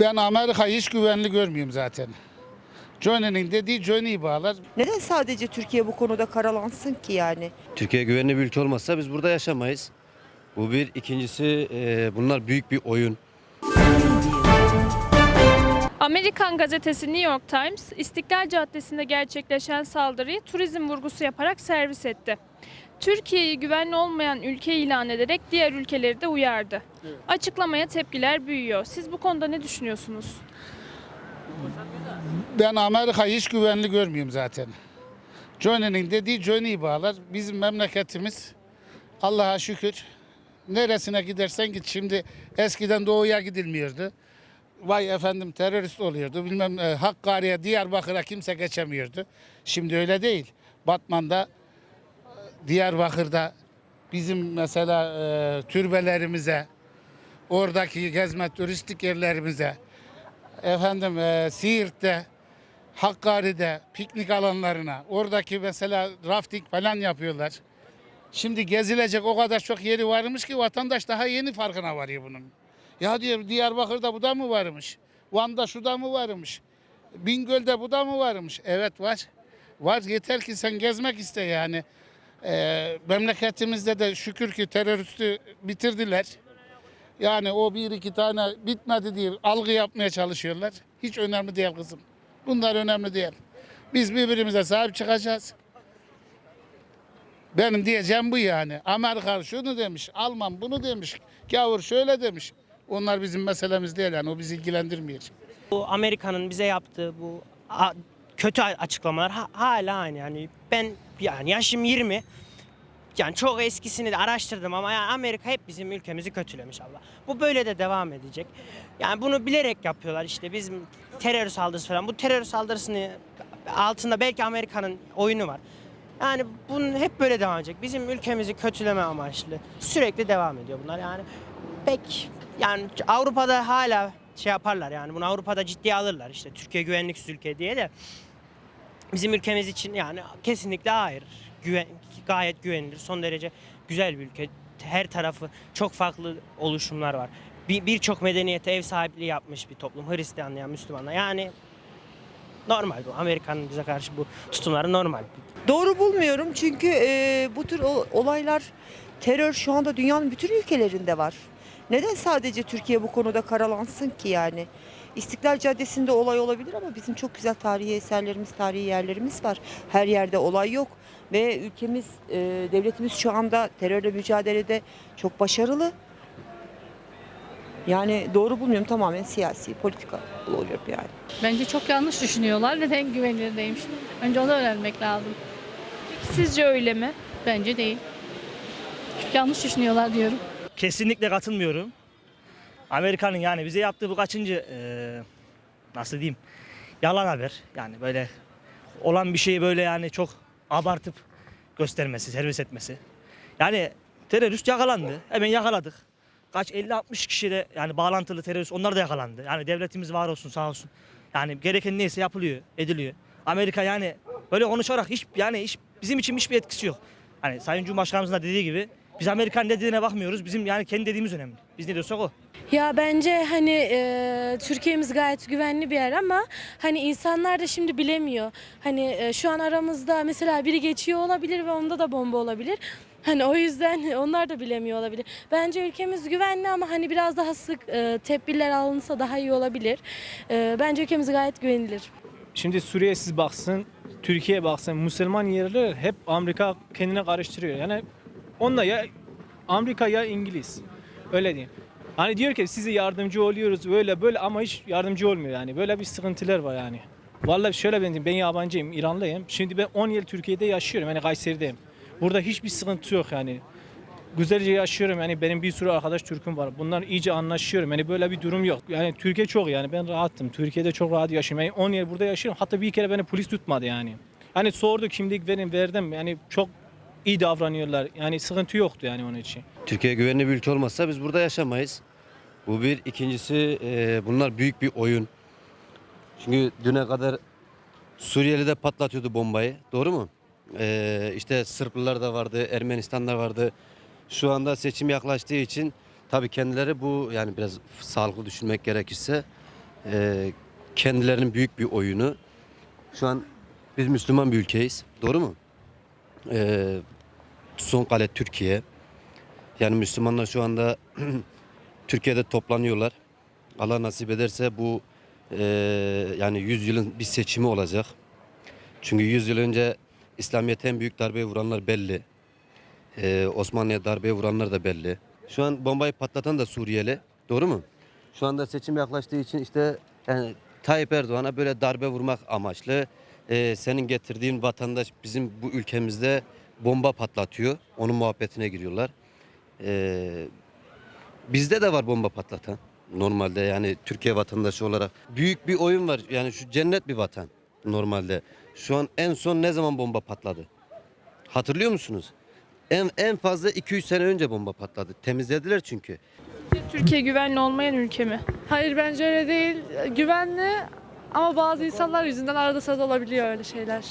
Ben Amerika'yı hiç güvenli görmüyorum zaten. Johnny'nin dediği Johnny'yi bağlar. Neden sadece Türkiye bu konuda karalansın ki yani? Türkiye güvenli bir ülke olmazsa biz burada yaşamayız. Bu bir. ikincisi e, bunlar büyük bir oyun. Amerikan gazetesi New York Times, İstiklal Caddesi'nde gerçekleşen saldırıyı turizm vurgusu yaparak servis etti. Türkiye'yi güvenli olmayan ülke ilan ederek diğer ülkeleri de uyardı. Açıklamaya tepkiler büyüyor. Siz bu konuda ne düşünüyorsunuz? Ben Amerika'yı hiç güvenli görmüyorum zaten. Johnny'nin dediği Johnny'yi bağlar. Bizim memleketimiz Allah'a şükür neresine gidersen git. Şimdi eskiden doğuya gidilmiyordu. Vay efendim terörist oluyordu. Bilmem e, Hakkari'ye, Diyarbakır'a kimse geçemiyordu. Şimdi öyle değil. Batman'da, Diyarbakır'da bizim mesela e, türbelerimize, oradaki gezme turistik yerlerimize, efendim e, Siirt'te, Hakkari'de piknik alanlarına, oradaki mesela rafting falan yapıyorlar. Şimdi gezilecek o kadar çok yeri varmış ki vatandaş daha yeni farkına varıyor bunun. Ya diyor Diyarbakır'da bu da mı varmış? Van'da şu da mı varmış? Bingöl'de bu da mı varmış? Evet var. Var yeter ki sen gezmek iste yani. Ee, memleketimizde de şükür ki teröristi bitirdiler. Yani o bir iki tane bitmedi diye algı yapmaya çalışıyorlar. Hiç önemli değil kızım. Bunlar önemli değil. Biz birbirimize sahip çıkacağız. Benim diyeceğim bu yani. Amerika şunu demiş, Alman bunu demiş, gavur şöyle demiş. Onlar bizim meselemiz değil yani o bizi ilgilendirmiyor. Bu Amerika'nın bize yaptığı bu kötü açıklamalar ha- hala aynı yani ben yani yaşım 20 yani çok eskisini de araştırdım ama yani Amerika hep bizim ülkemizi kötülemiş Allah. Bu böyle de devam edecek. Yani bunu bilerek yapıyorlar işte bizim terör saldırısı falan. Bu terör saldırısını altında belki Amerika'nın oyunu var. Yani bunun hep böyle devam edecek. Bizim ülkemizi kötüleme amaçlı sürekli devam ediyor bunlar. Yani pek yani Avrupa'da hala şey yaparlar yani bunu Avrupa'da ciddiye alırlar işte Türkiye güvenliksiz ülke diye de bizim ülkemiz için yani kesinlikle hayır. Güven, gayet güvenilir. Son derece güzel bir ülke. Her tarafı çok farklı oluşumlar var. Bir- Birçok medeniyete ev sahipliği yapmış bir toplum. Hristiyanlar, Müslümanlar. Yani normal bu. Amerika'nın bize karşı bu tutumları normal. Doğru bulmuyorum çünkü e, bu tür olaylar terör şu anda dünyanın bütün ülkelerinde var. Neden sadece Türkiye bu konuda karalansın ki yani? İstiklal Caddesi'nde olay olabilir ama bizim çok güzel tarihi eserlerimiz, tarihi yerlerimiz var. Her yerde olay yok ve ülkemiz, e, devletimiz şu anda terörle mücadelede çok başarılı. Yani doğru bulmuyorum tamamen siyasi, politika buluyorum yani. Bence çok yanlış düşünüyorlar. Neden güvenilirleymiş? Önce onu öğrenmek lazım. Sizce öyle mi? Bence değil. Yanlış düşünüyorlar diyorum. Kesinlikle katılmıyorum. Amerika'nın yani bize yaptığı bu kaçıncı eee, nasıl diyeyim yalan haber yani böyle olan bir şeyi böyle yani çok abartıp göstermesi, servis etmesi. Yani terörist yakalandı. Hemen yakaladık. Kaç 50-60 kişi de yani bağlantılı terörist onlar da yakalandı. Yani devletimiz var olsun sağ olsun. Yani gereken neyse yapılıyor, ediliyor. Amerika yani böyle konuşarak hiç yani hiç bizim için hiçbir etkisi yok. Hani Sayın Cumhurbaşkanımızın da dediği gibi biz Amerikan ne dediğine bakmıyoruz. Bizim yani kendi dediğimiz önemli. Biz ne diyorsak o. Ya bence hani e, Türkiye'miz gayet güvenli bir yer ama hani insanlar da şimdi bilemiyor. Hani e, şu an aramızda mesela biri geçiyor olabilir ve onda da bomba olabilir. Hani o yüzden onlar da bilemiyor olabilir. Bence ülkemiz güvenli ama hani biraz daha sık e, tedbirler alınsa daha iyi olabilir. E, bence ülkemiz gayet güvenilir. Şimdi Suriye siz baksın, Türkiye baksın, Müslüman yerler hep Amerika kendine karıştırıyor. Yani onunla ya Amerika ya İngiliz. Öyle diyeyim. Hani diyor ki size yardımcı oluyoruz böyle böyle ama hiç yardımcı olmuyor yani. Böyle bir sıkıntılar var yani. Vallahi şöyle ben diyeyim, ben yabancıyım, İranlıyım. Şimdi ben 10 yıl Türkiye'de yaşıyorum. Yani Kayseri'deyim. Burada hiçbir sıkıntı yok yani. Güzelce yaşıyorum yani benim bir sürü arkadaş Türk'üm var. Bunlar iyice anlaşıyorum. Yani böyle bir durum yok. Yani Türkiye çok yani ben rahattım. Türkiye'de çok rahat yaşıyorum. Yani 10 yıl burada yaşıyorum. Hatta bir kere beni polis tutmadı yani. Hani sordu kimlik verin verdim. Yani çok iyi davranıyorlar. Yani sıkıntı yoktu yani onun için. Türkiye güvenli bir ülke olmazsa biz burada yaşamayız. Bu bir. ikincisi e, bunlar büyük bir oyun. Çünkü düne kadar Suriyeli'de patlatıyordu bombayı. Doğru mu? E, işte Sırplılar da vardı, Ermenistan'da vardı. Şu anda seçim yaklaştığı için tabii kendileri bu yani biraz sağlıklı düşünmek gerekirse e, kendilerinin büyük bir oyunu. Şu an biz Müslüman bir ülkeyiz. Doğru mu? E, son kale Türkiye. Yani Müslümanlar şu anda Türkiye'de toplanıyorlar. Allah nasip ederse bu e, yani 100 yılın bir seçimi olacak. Çünkü 100 yıl önce İslamiyet'e en büyük darbeyi vuranlar belli. E, Osmanlı'ya darbeyi vuranlar da belli. Şu an bombayı patlatan da Suriyeli. Doğru mu? Şu anda seçim yaklaştığı için işte yani Tayyip Erdoğan'a böyle darbe vurmak amaçlı e, senin getirdiğin vatandaş bizim bu ülkemizde bomba patlatıyor. Onun muhabbetine giriyorlar. E, bizde de var bomba patlatan. Normalde yani Türkiye vatandaşı olarak. Büyük bir oyun var. Yani şu cennet bir vatan normalde. Şu an en son ne zaman bomba patladı? Hatırlıyor musunuz? En, en fazla 2-3 sene önce bomba patladı. Temizlediler çünkü. Türkiye güvenli olmayan ülke mi? Hayır bence öyle değil. Güvenli ama bazı insanlar yüzünden arada sırada olabiliyor öyle şeyler.